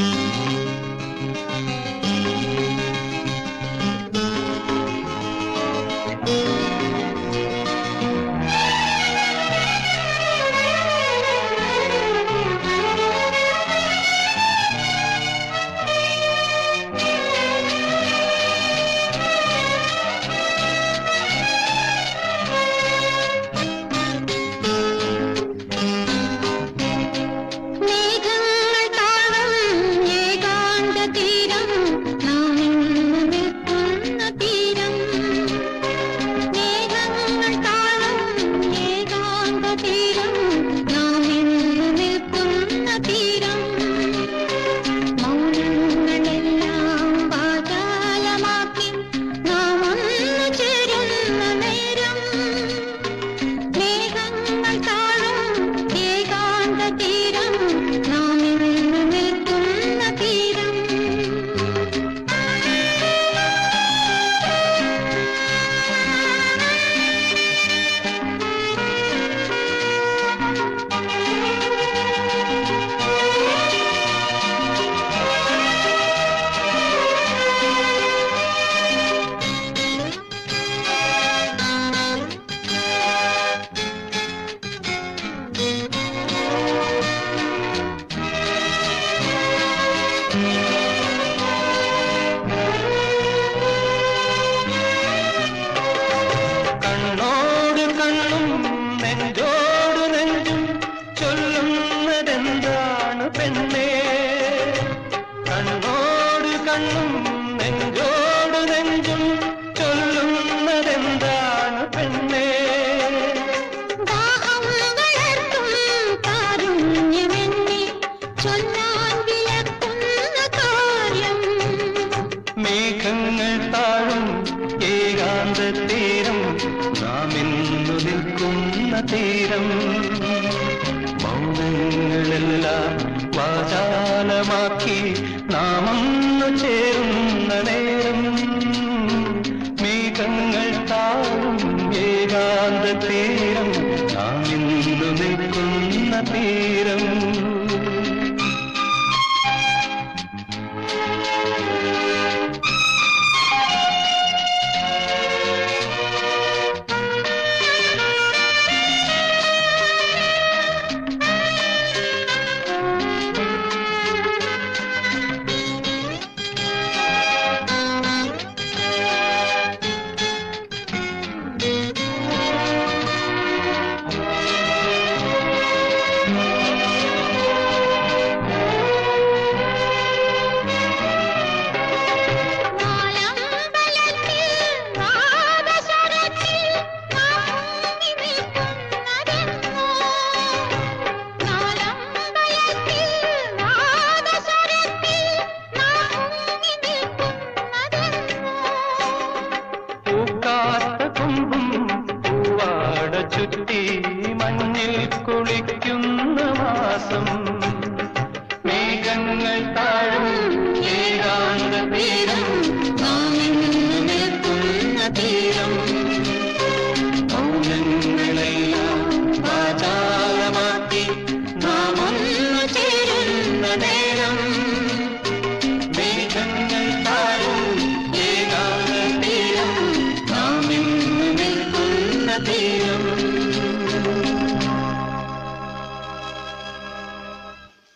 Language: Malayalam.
മേഘങ്ങൾ കണ്ണും നെഞ്ചോട് നെഞ്ചും ചൊല്ലുന്നതെന്താണ് പെണ്ണേ? കണ്ണോട് കണ്ണും നെഞ്ചും തീരം നാം നിൽക്കുന്ന തീരം. മൗനങ്ങളെല്ലാം വാചാലമാക്കി നാം ചേരുന്ന നേരം. മേഘങ്ങൾ താഴും ഏകാന്ത തീരം നാം ഇന്നു നിൽക്കുന്ന തീരം. കൊമ്പും പൂവാട ചുറ്റി മഞ്ഞിൽ കുളിക്കുന്ന മാസം മേഘങ്ങൾ താ